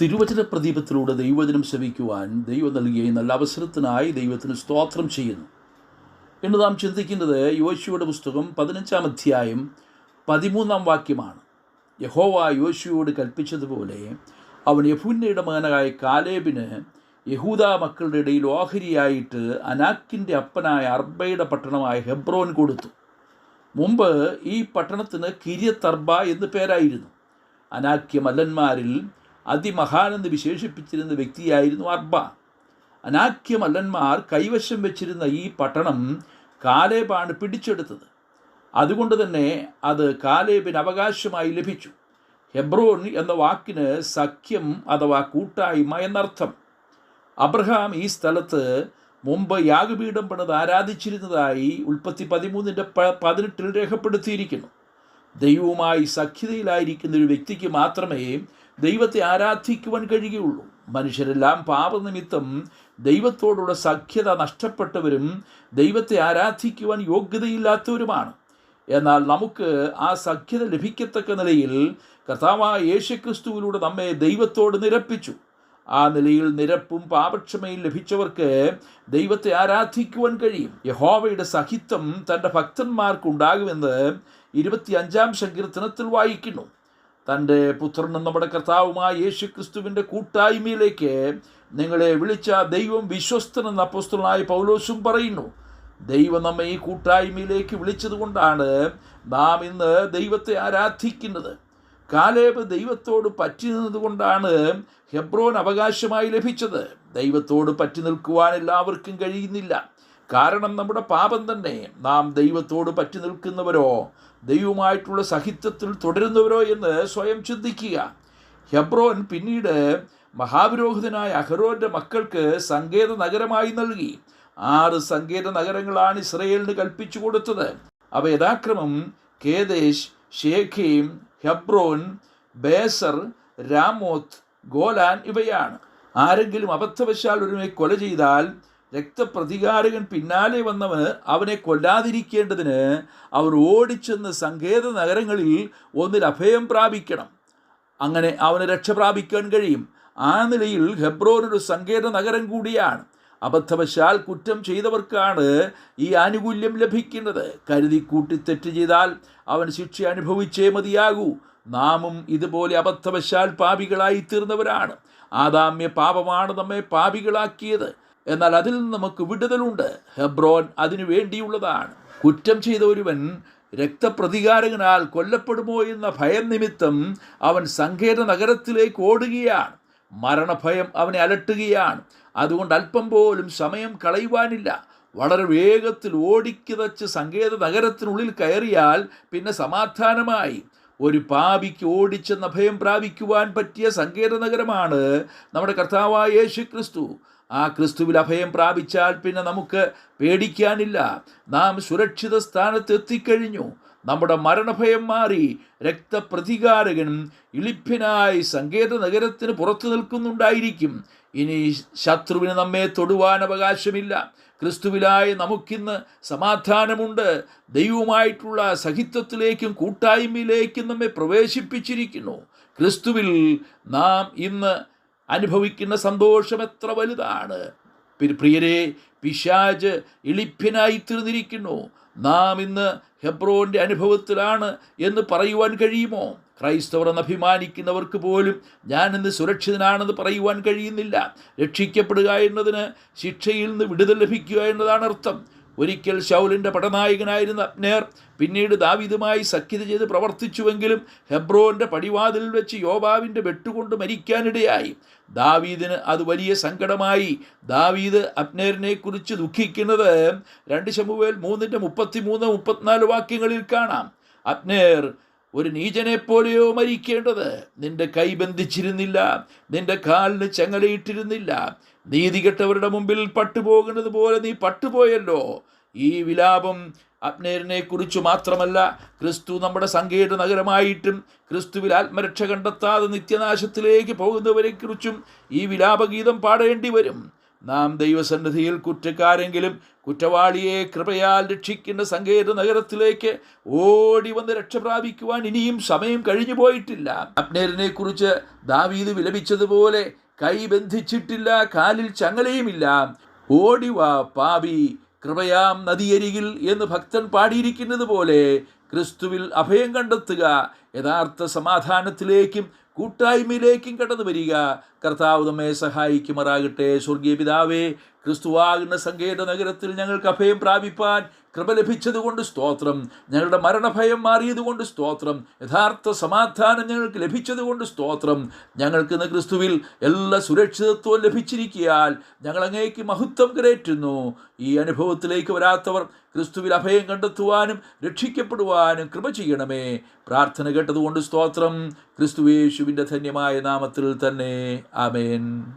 തിരുവചന പ്രദീപത്തിലൂടെ ദൈവവചനം ശ്രവിക്കുവാൻ ദൈവം നൽകിയ നല്ല അവസരത്തിനായി ദൈവത്തിന് സ്തോത്രം ചെയ്യുന്നു. എന്ന് നാം ചിന്തിക്കുന്നത് യോശുവയുടെ പുസ്തകം പതിനഞ്ചാം അധ്യായം പതിമൂന്നാം വാക്യമാണ്. യഹോവ യോശുവോട് കൽപ്പിച്ചതുപോലെ അവൻ യഫുന്നയുടെ മകനായ കാലേബിന് യഹൂദ മക്കളുടെ ഇടയിൽ ഓഹരിയായിട്ട് അനാക്കിന്റെ അപ്പനായ അർബയുടെ പട്ടണമായ ഹെബ്രോൻ കൊടുത്തു. മുമ്പ് ഈ പട്ടണത്തിന് കിരിയത്തർബ എന്ന് പേരായിരുന്നു. അനാക്യ മല്ലന്മാരിൽ അതിമഹാനെന്ന് വിശേഷിപ്പിച്ചിരുന്ന വ്യക്തിയായിരുന്നു അർബ. അനാഖ്യമല്ലന്മാർ കൈവശം വെച്ചിരുന്ന ഈ പട്ടണം കാലേബാണ് പിടിച്ചെടുത്തത്. അതുകൊണ്ട് തന്നെ അത് കാലേബിന് അവകാശമായി ലഭിച്ചു. ഹെബ്രോൻ എന്ന വാക്കിന് സഖ്യം അഥവാ കൂട്ടായ്മ എന്നർത്ഥം. അബ്രഹാം ഈ സ്ഥലത്ത് മുമ്പ് യാഗപീഠം പണിത് ആരാധിച്ചിരുന്നതായി ഉൽപ്പത്തി പതിമൂന്നിന്റെ പതിനെട്ടിൽ രേഖപ്പെടുത്തിയിരിക്കുന്നു. ദൈവവുമായി സഖ്യതയിലായിരിക്കുന്ന ഒരു വ്യക്തിക്ക് മാത്രമേ ദൈവത്തെ ആരാധിക്കുവാൻ കഴിയുകയുള്ളൂ. മനുഷ്യരെല്ലാം പാപനിമിത്തം ദൈവത്തോടുള്ള സഖ്യത നഷ്ടപ്പെട്ടവരും ദൈവത്തെ ആരാധിക്കുവാൻ യോഗ്യതയില്ലാത്തവരുമാണ്. എന്നാൽ നമുക്ക് ആ സഖ്യത ലഭിക്കത്തക്ക നിലയിൽ കർത്താവായ യേശുക്രിസ്തുവിലൂടെ നമ്മെ ദൈവത്തോട് നിരപ്പിച്ചു. ആ നിലയിൽ നിരപ്പും പാപക്ഷമയും ലഭിച്ചവർക്ക് ദൈവത്തെ ആരാധിക്കുവാൻ കഴിയും. യഹോവയുടെ സഹിത്വം തന്റെ ഭക്തന്മാർക്കുണ്ടാകുമെന്ന് ഇരുപത്തി അഞ്ചാം സങ്കീർത്തനത്തിൽ വായിക്കുന്നു. തന്റെ പുത്രനും നമ്മുടെ കർത്താവുമായ യേശു ക്രിസ്തുവിന്റെ കൂട്ടായ്മയിലേക്ക് നിങ്ങളെ വിളിച്ച ദൈവം വിശ്വസ്തനെന്ന അപ്പോസ്തലനായ പൗലോസും പറയുന്നു. ദൈവം നമ്മെ ഈ കൂട്ടായ്മയിലേക്ക് വിളിച്ചതുകൊണ്ടാണ് നാം ഇന്ന് ദൈവത്തെ ആരാധിക്കുന്നത്. കാലേബ് ദൈവത്തോട് പറ്റി നിന്നതുകൊണ്ടാണ് ഹെബ്രോൻ അവകാശമായി ലഭിച്ചത്. ദൈവത്തോട് പറ്റി നിൽക്കുവാൻ എല്ലാവർക്കും കഴിയുന്നില്ല. കാരണം നമ്മുടെ പാപം തന്നെ. നാം ദൈവത്തോട് പറ്റി നിൽക്കുന്നവരോ ദൈവമായിട്ടുള്ള സഹിത്വത്തിൽ തുടരുന്നവരോ എന്ന് സ്വയം ചിന്തിക്കുക. ഹെബ്രോൻ പിന്നീട് മഹാപുരോഹിതനായ അഹ്റോന്റെ മക്കൾക്ക് സങ്കേത നഗരമായി നൽകി. ആറ് സങ്കേത നഗരങ്ങളാണ് ഇസ്രയേലിന് കൽപ്പിച്ചു കൊടുത്തത്. അവ യഥാക്രമം Kedesh Shechem Hebron Bezer Ramoth Golan ഇവയാണ്. ആരെങ്കിലും അബദ്ധവശാൽ ഒരുവനെ കൊല ചെയ്താൽ രക്തപ്രതികാരകൻ പിന്നാലെ വന്നവന് അവനെ കൊല്ലാതിരിക്കേണ്ടതിന് അവർ ഓടിച്ചെന്ന് സങ്കേത നഗരങ്ങളിൽ ഒന്നിൽ അഭയം പ്രാപിക്കണം. അങ്ങനെ അവന് രക്ഷ പ്രാപിക്കാൻ കഴിയും. ആ നിലയിൽ ഹെബ്രോൻ ഒരു സങ്കേത നഗരം കൂടിയാണ്. അബദ്ധവശാൽ കുറ്റം ചെയ്തവർക്കാണ് ഈ ആനുകൂല്യം ലഭിക്കുന്നത്. കരുതി കൂട്ടി തെറ്റ് ചെയ്താൽ അവൻ ശിക്ഷ അനുഭവിച്ചേ മതിയാകൂ. നാമും ഇതുപോലെ അബദ്ധവശാൽ പാപികളായി തീർന്നവരാണ്. ആദാമ്യ പാപമാണ് നമ്മെ പാപികളാക്കിയത്. എന്നാൽ അതിൽ നിന്ന് നമുക്ക് വിടുതലുണ്ട്. ഹെബ്രോൻ അതിനു വേണ്ടിയുള്ളതാണ്. കുറ്റം ചെയ്ത ഒരുവൻ രക്തപ്രതികാരകനാൽ കൊല്ലപ്പെടുമോ എന്ന ഭയം നിമിത്തം അവൻ സങ്കേത നഗരത്തിലേക്ക് ഓടുകയാണ്. മരണഭയം അവനെ അലട്ടുകയാണ്. അതുകൊണ്ട് അല്പം പോലും സമയം കളയുവാനില്ല. വളരെ വേഗത്തിൽ ഓടിക്കിതച്ച് സങ്കേത നഗരത്തിനുള്ളിൽ കയറിയാൽ പിന്നെ സമാധാനമായി. ഒരു പാപിക്ക് ഓടിച്ചെന്ന ഭയം പ്രാപിക്കുവാൻ പറ്റിയ സങ്കേത നഗരമാണ് നമ്മുടെ കർത്താവായ യേശു ക്രിസ്തു ആ ക്രിസ്തുവിൽ അഭയം പ്രാപിച്ചാൽ പിന്നെ നമുക്ക് പേടിക്കാനില്ല. നാം സുരക്ഷിത സ്ഥാനത്ത് എത്തിക്കഴിഞ്ഞു. നമ്മുടെ മരണഭയം മാറി രക്തപ്രതികാരകനും ഇളിപ്പിനായി സങ്കേത നഗരത്തിന് പുറത്തു നിൽക്കുന്നുണ്ടായിരിക്കും. ഇനി ശത്രുവിന് നമ്മെ തൊടുവാൻ അവകാശമില്ല. ക്രിസ്തുവിലായി നമുക്കിന്ന് സമാധാനമുണ്ട്. ദൈവമായിട്ടുള്ള സഹിത്വത്തിലേക്കും കൂട്ടായ്മയിലേക്കും നമ്മെ പ്രവേശിപ്പിച്ചിരിക്കുന്നു. ക്രിസ്തുവിൽ നാം ഇന്ന് അനുഭവിക്കുന്ന സന്തോഷം എത്ര വലുതാണ്. പ്രിയരെ പിശാജ് ഇളിപ്പിനായി തീർന്നിരിക്കുന്നു. നാം ഇന്ന് ഹെബ്രോന്റെ അനുഭവത്തിലാണ് എന്ന് പറയുവാൻ കഴിയുമോ? ക്രൈസ്തവർ എന്ന് അഭിമാനിക്കുന്നവർക്ക് പോലും ഞാൻ ഇന്ന് സുരക്ഷിതനാണെന്ന് പറയുവാൻ കഴിയുന്നില്ല. രക്ഷിക്കപ്പെടുക എന്നതിന് ശിക്ഷയിൽ നിന്ന് വിടുതൽ ലഭിക്കുക എന്നതാണ് അർത്ഥം. ഒരിക്കൽ ഷൗലിന്റെ പടനായകനായിരുന്ന അബ്നേർ പിന്നീട് ദാവിദുമായി സഖ്യത ചെയ്ത് പ്രവർത്തിച്ചുവെങ്കിലും ഹെബ്രോന്റെ പടിവാതിൽ വെച്ച് യോബാവിന്റെ വെട്ടുകൊണ്ട് മരിക്കാനിടയായി. ദാവീദിന് അത് വലിയ സങ്കടമായി. ദാവീദ് അബ്നേറിനെ കുറിച്ച് ദുഃഖിക്കുന്നത് രണ്ട് ശമുവേൽ മൂന്നിന്റെ മുപ്പത്തി മൂന്ന് മുപ്പത്തിനാല് വാക്യങ്ങളിൽ കാണാം. അബ്നേർ ഒരു നീചനെ പോലെയോ മരിക്കേണ്ടത്? നിന്റെ കൈ ബന്ധിച്ചിരുന്നില്ല. നിന്റെ കാലിന് ചങ്ങലയിട്ടിരുന്നില്ല. നീതികെട്ടവരുടെ മുമ്പിൽ പട്ടുപോകുന്നത് പോലെ നീ പട്ടുപോയല്ലോ. ഈ വിലാപം അബ്നേരിനെ കുറിച്ച് മാത്രമല്ല ക്രിസ്തു നമ്മുടെ സങ്കേത നഗരമായിട്ടും ക്രിസ്തുവിൽ ആത്മരക്ഷ കണ്ടെത്താതെ നിത്യനാശത്തിലേക്ക് പോകുന്നവരെ കുറിച്ചും ഈ വിലാപഗീതം പാടേണ്ടി വരും. നാം ദൈവസന്നിധിയിൽ കുറ്റക്കാരെങ്കിലും കുറ്റവാളിയെ കൃപയാൽ രക്ഷിക്കുന്ന സങ്കേത നഗരത്തിലേക്ക് ഓടി വന്ന് രക്ഷ പ്രാപിക്കുവാൻ ഇനിയും സമയം കഴിഞ്ഞു പോയിട്ടില്ല അബ്നേരിനെ കുറിച്ച് ദാവീദ് വിലപിച്ചതുപോലെ കൈ ബന്ധിച്ചിട്ടില്ല കാലിൽ ചങ്ങലയുമില്ല. ഓടിവാ പാപി കൃപയാം നദിയരികിൽ എന്ന് ഭക്തൻ പാടിയിരിക്കുന്നത് പോലെ ക്രിസ്തുവിൽ അഭയം കണ്ടെത്തുക യഥാർത്ഥ സമാധാനത്തിലേക്കും കൂട്ടായ്മയിലേക്കും കടന്നു വരിക കർത്താവ് നമ്മെ സഹായിക്കുമാറാകട്ടെ. സ്വർഗീയ പിതാവേ ക്രിസ്തുവാകുന്ന സങ്കേത നഗരത്തിൽ ഞങ്ങൾക്ക് അഭയം പ്രാപിപ്പാൻ കൃപ ലഭിച്ചതുകൊണ്ട് സ്തോത്രം. ഞങ്ങളുടെ മരണഭയം മാറിയതുകൊണ്ട് സ്തോത്രം. യഥാർത്ഥ സമാധാനം ഞങ്ങൾക്ക് ലഭിച്ചതുകൊണ്ട് സ്തോത്രം. ഞങ്ങൾക്ക് ഇന്ന് ക്രിസ്തുവിൽ എല്ലാ സുരക്ഷിതത്വവും ലഭിച്ചിരിക്കിയാൽ ഞങ്ങൾ അങ്ങേക്ക് മഹത്വം കരേറ്റുന്നു. ഈ അനുഭവത്തിലേക്ക് വരാത്തവർ ക്രിസ്തുവിൽ അഭയം കണ്ടെത്തുവാനും രക്ഷിക്കപ്പെടുവാനും കൃപ ചെയ്യണമേ. പ്രാർത്ഥന കേട്ടതുകൊണ്ട് സ്തോത്രം. ക്രിസ്തുവേശുവിന്റെ ധന്യമായ നാമത്തിൽ തന്നെ. I mean,